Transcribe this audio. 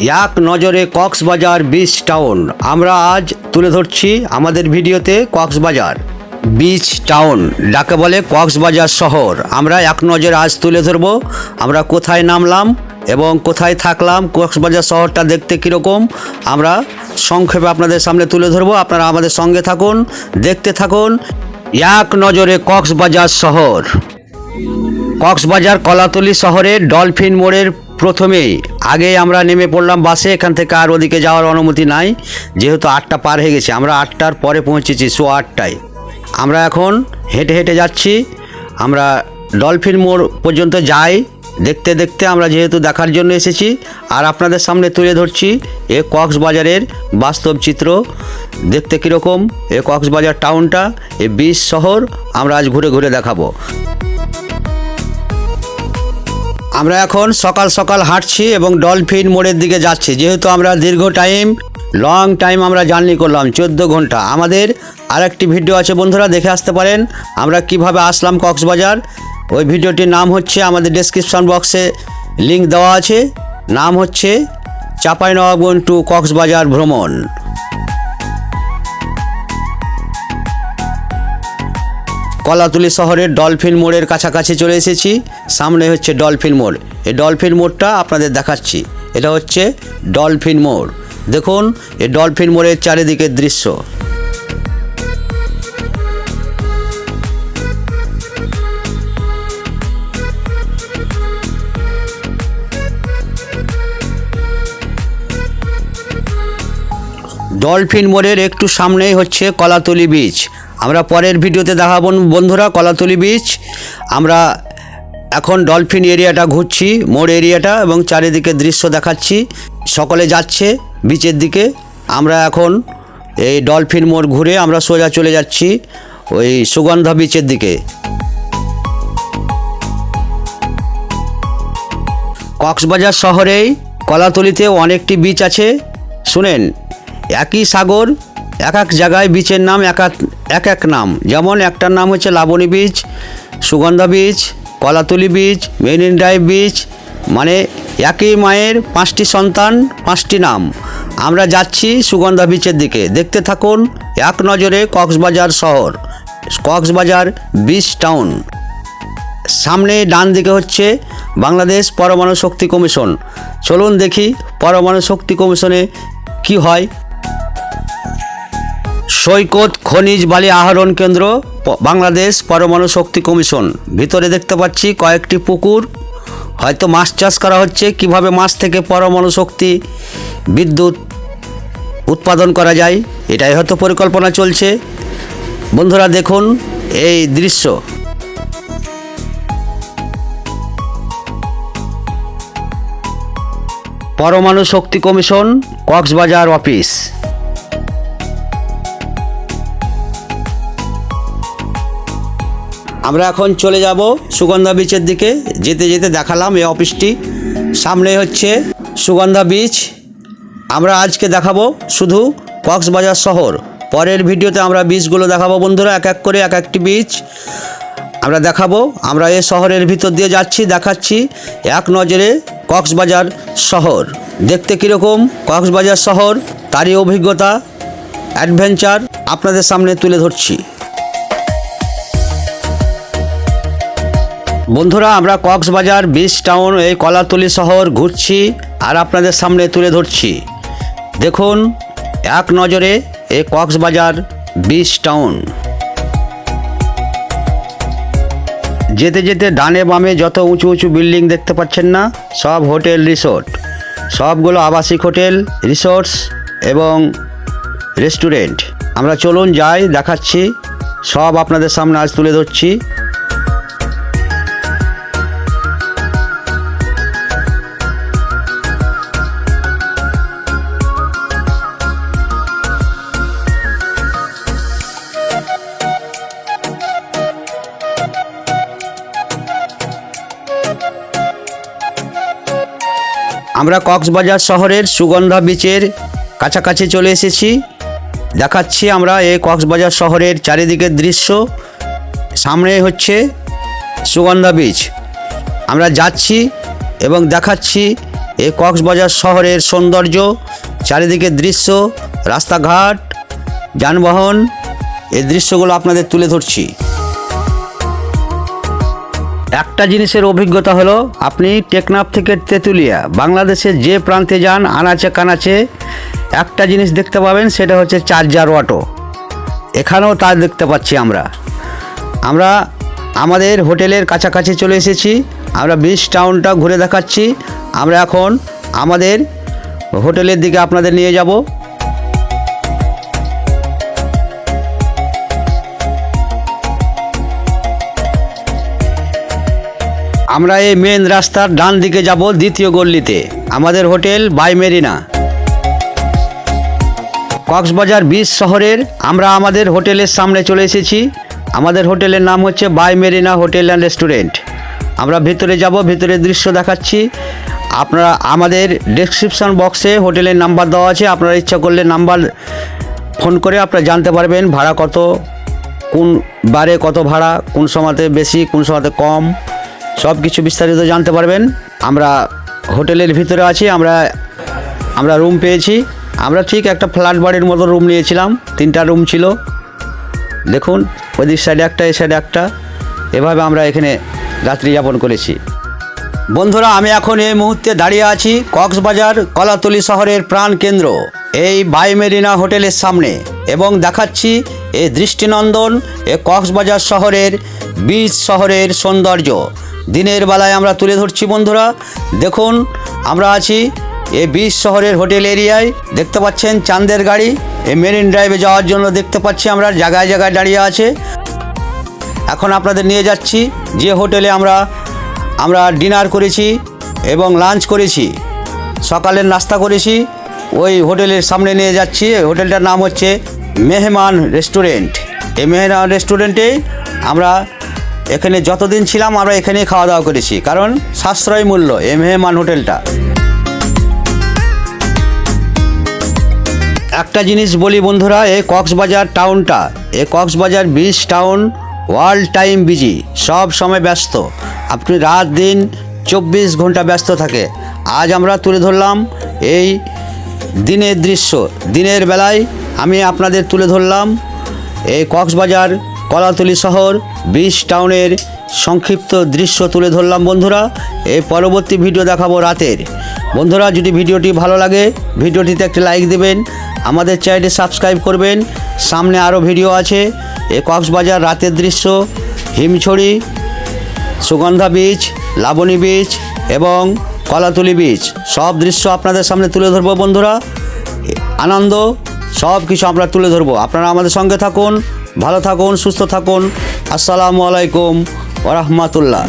এক নজরে Cox's Bazar beach town আমরা আজ তুলে ধরছি আমাদের ভিডিওতে কক্সবাজার বিচ টাউন যাকে বলে কক্সবাজার শহর। আমরা এক নজরে আজ তুলে ধরবো, আমরা কোথায় নামলাম এবং কোথায় থাকলাম, কক্সবাজার শহরটা দেখতে কীরকম। আমরা সংক্ষেপে আপনাদের সামনে তুলে ধরবো, আপনারা আমাদের সঙ্গে থাকুন, দেখতে থাকুন। এক নজরে কক্সবাজার শহর। কক্সবাজার কলাতলি শহরে ডলফিন মোড়ের প্রথমেই আগে আমরা নেমে পড়লাম বাসে, এখান থেকে আর ওদিকে যাওয়ার অনুমতি নাই, যেহেতু আটটা পার হয়ে গেছে, আমরা আটটার পরে পৌঁছেছি শো আটটায়। আমরা এখন হেঁটে হেঁটে যাচ্ছি, আমরা ডলফিন মোড় পর্যন্ত যাই, দেখতে দেখতে আমরা যেহেতু দেখার জন্য এসেছি, আর আপনাদের সামনে তুলে ধরছি এ কক্সবাজারের বাস্তব চিত্র। দেখতে কীরকম, এ কক্সবাজার টাউনটা এ বিচ শহর, আমরা আজ ঘুরে ঘুরে দেখাবো। আমরা এখন সকাল সকাল হাঁটছি এবং ডলফিন মোড়ের দিকে যাচ্ছি। যেহেতু আমরা দীর্ঘ টাইম লং টাইম আমরা জার্নি করলাম, চোদ্দ ঘণ্টা। আমাদের আরেকটি ভিডিও আছে, বন্ধুরা দেখে আসতে পারেন। আমরা কীভাবে আসলাম কক্সবাজার, ওই ভিডিওটির নাম হচ্ছে, আমাদের ডেসক্রিপশন বক্সে লিংক দেওয়া আছে। নাম হচ্ছে, চাঁপাইনবাবগঞ্জ টু কক্সবাজার ভ্রমণ। কলাতুলি শহরের ডলফিন মোড়ের কাছাকাছি চলে এসেছি। সামনে হচ্ছে ডলফিন মোড়। এই ডলফিন মোড়টা আপনাদের দেখাচ্ছি। এটা হচ্ছে ডলফিন মোড়। দেখুন, এই ডলফিন মোড়ের চারিদিকের দৃশ্য। ডলফিন মোড়ের একটু সামনেই হচ্ছে কলাতলি বিচ আমরা পরের ভিডিওতে দেখাবো বন্ধুরা, কলাতলি বিচ আমরা এখন ডলফিন এরিয়াটা ঘুরছি, মোড় এরিয়াটা এবং চারিদিকে দৃশ্য দেখাচ্ছি। সকলে যাচ্ছে বিচের দিকে। আমরা এখন এই ডলফিন মোড় ঘুরে আমরা সোজা চলে যাচ্ছি ওই সুগন্ধা বিচের দিকে। কক্সবাজার শহরেই কলাতলিতে অনেকটি বিচ আছে। শুনেন, একই সাগর এক এক জায়গায় বিচের নাম এক এক এক নাম। যেমন একটার নাম হচ্ছে Laboni beach Sugandha beach Kolatoli beach marine drive beach মানে একই মায়ের পাঁচটি সন্তান, পাঁচটি নাম। আমরা যাচ্ছি সুগন্ধা বিচের দিকে। দেখতে থাকুন এক নজরে কক্সবাজার শহর, কক্সবাজার বিচ টাউন। সামনে ডান দিকে হচ্ছে বাংলাদেশ পরমাণু শক্তি কমিশন। চলুন দেখি পরমাণু শক্তি কমিশনে কি হয়। সৈকত, খনিজ, বালি আহরণ কেন্দ্র বাংলাদেশ পরমাণু শক্তি কমিশন। ভিতরে দেখতে পাচ্ছি কয়েকটি পুকুর। হয়তো মাছ চাষ করা হচ্ছে। কীভাবে মাছ থেকে পরমাণু শক্তি, বিদ্যুৎ উৎপাদন করা যায়, এটাই হয়তো পরিকল্পনা চলছে। বন্ধুরা দেখুন এই দৃশ্য। পরমাণু শক্তি কমিশন, কক্সবাজার অফিস। আমরা এখন চলে যাব সুগন্ধা বিচের দিকে। যেতে যেতে দেখালাম এই অফিসটি সামনে হচ্ছে সুগন্ধা বিচ আমরা আজকে দেখাবো শুধু কক্সবাজার শহর। পরের ভিডিওতে আমরা বিচগুলো দেখাবো বন্ধুরা, এক এক করে এক একটি বিচ আমরা দেখাবো, আমরা এ শহরের ভিতর দিয়ে যাচ্ছি, দেখাচ্ছি এক নজরে কক্সবাজার শহর। দেখতে কীরকম কক্সবাজার শহর, তারই অভিজ্ঞতা অ্যাডভেঞ্চার আপনাদের সামনে তুলে ধরছি। বন্ধুরা, আমরা কক্সবাজার বিচ টাউন এই কলাতলি শহর ঘুরছি আর আপনাদের সামনে তুলে ধরছি। দেখুন, এক নজরে এই কক্সবাজার বিচ টাউন যেতে যেতে ডানে বামে যত উঁচু উঁচু বিল্ডিং দেখতে পাচ্ছেন না, সব হোটেল রিসোর্ট সবগুলো আবাসিক হোটেল রিসোর্টস এবং রেস্টুরেন্ট আমরা চলুন যাই, দেখাচ্ছি। সব আপনাদের সামনে আজ তুলে ধরছি। আমরা কক্সবাজার শহরের সুগন্ধা বিচের কাছাকাছি চলে এসেছি। দেখাচ্ছি আমরা এই কক্সবাজার শহরের চারিদিকের দৃশ্য। সামনে হচ্ছে সুগন্ধা বিচ আমরা যাচ্ছি এবং দেখাচ্ছি এই কক্সবাজার শহরের সৌন্দর্য, চারিদিকের দৃশ্য, রাস্তাঘাট, যানবাহন। এই দৃশ্যগুলো আপনাদের তুলে ধরছি। একটা জিনিসের অভিজ্ঞতা হলো, আপনি টেকনাফ থেকে তেঁতুলিয়া, বাংলাদেশের যে প্রান্তে যান, আনাচে কানাচে, একটা জিনিস দেখতে পাবেন, সেটা হচ্ছে চার্জার অটো। এখানেও তা দেখতে পাচ্ছি আমরা। আমরা আমাদের হোটেলের কাছাকাছি চলে এসেছি, আমরা বিচ টাউনটা ঘুরে দেখাচ্ছি। আমরা এখন আমাদের হোটেলের দিকে আপনাদের নিয়ে যাব। আমরা এই মেন রাস্তার ডান দিকে যাব দ্বিতীয় গল্লিতে আমাদের hotel Bay Marina. Cox's Bazar beach শহরের আমরা আমাদের হোটেলের সামনে চলে এসেছি। আমাদের হোটেলের নাম হচ্ছে Bay Marina hotel and restaurant. আমরা ভিতরে যাব, ভিতরের দৃশ্য দেখাচ্ছি। আপনারা আমাদের ডেসক্রিপশন বক্সে হোটেলের নাম্বার দেওয়া আছে। আপনারা ইচ্ছা করলে নাম্বার ফোন করে আপনারা জানতে পারবেন ভাড়া কত, কোন বারে কত ভাড়া, কোন সময়তে বেশি, কোন সময়তে কম। সব কিছু বিস্তারিত জানতে পারবেন। আমরা হোটেলের ভিতরে আছি, আমরা আমরা রুম পেয়েছি। আমরা ঠিক একটা ফ্ল্যাট বাড়ির মতো রুম নিয়েছিলাম, তিনটা রুম ছিল। দেখুন, ওদিক সাইডে একটা, এই সাইডে একটা। এভাবে আমরা এখানে রাত্রি যাপন করেছি। বন্ধুরা, আমি এখন এই মুহূর্তে দাঁড়িয়ে আছি কক্সবাজার কলাতলি শহরের প্রাণ কেন্দ্র, এই বাইমেরিনা হোটেলের সামনে। এবং দেখাচ্ছি এই দৃষ্টিনন্দন এ কক্সবাজার শহরের বীজ শহরের সৌন্দর্য। দিনের বেলায় আমরা তুলে ধরছি, বন্ধুরা। দেখুন, আমরা আছি এ বিচ শহরের হোটেল এরিয়ায়। দেখতে পাচ্ছেন চাঁদের গাড়ি। এই মেরিন ড্রাইভে যাওয়ার জন্য দেখতে পাচ্ছি আমরা জায়গায় জায়গায় দাঁড়িয়ে আছে। এখন আপনাদের নিয়ে যাচ্ছি যে হোটেলে আমরা আমরা ডিনার করেছি এবং লাঞ্চ করেছি। সকালের নাস্তা করেছি। ওই হোটেলের সামনে নিয়ে যাচ্ছি। হোটেলটার নাম হচ্ছে মেহমান রেস্টুরেন্ট। এই মেহমান রেস্টুরেন্টে আমরা এখানে যতদিন ছিলাম আমরা এখানেই খাওয়া দাওয়া করেছি। কারণ সাশ্রয় মূল্য এই মেহমান হোটেলটা। একটা জিনিস বলি বন্ধুরা, এই কক্সবাজার টাউনটা এ Cox's Bazar beach town, world time busy, সব সময় ব্যস্ত। আপনি রাত দিন চব্বিশ ঘণ্টা ব্যস্ত থাকে। আজ আমরা তুলে ধরলাম এই দিনের দৃশ্য। দিনের বেলায় আমি আপনাদের তুলে ধরলাম এই কক্সবাজার কলাতলি শহর বিচ টাউনের সংক্ষিপ্ত দৃশ্য তুলে ধরলাম বন্ধুরা। এই পরবর্তী ভিডিও দেখাবো রাতের। বন্ধুরা, যদি ভিডিওটি ভালো লাগে, ভিডিওটিতে একটি লাইক দেবেন, আমাদের চ্যানেলটি সাবস্ক্রাইব করবেন। সামনে আরও ভিডিও আছে এই কক্সবাজার রাতের দৃশ্য, হিমছড়ি, সুগন্ধা বিচ লাবণী বিচ এবং কলাতুলি বিচ সব দৃশ্য আপনাদের সামনে তুলে ধরবো বন্ধুরা। আনন্দ সব কিছু আমরা তুলে ধরবো। আপনারা আমাদের সঙ্গে থাকুন। ভালো থাকুন সুস্থ থাকুন। আসসালামু আলাইকুম ওরহমতুল্লাহ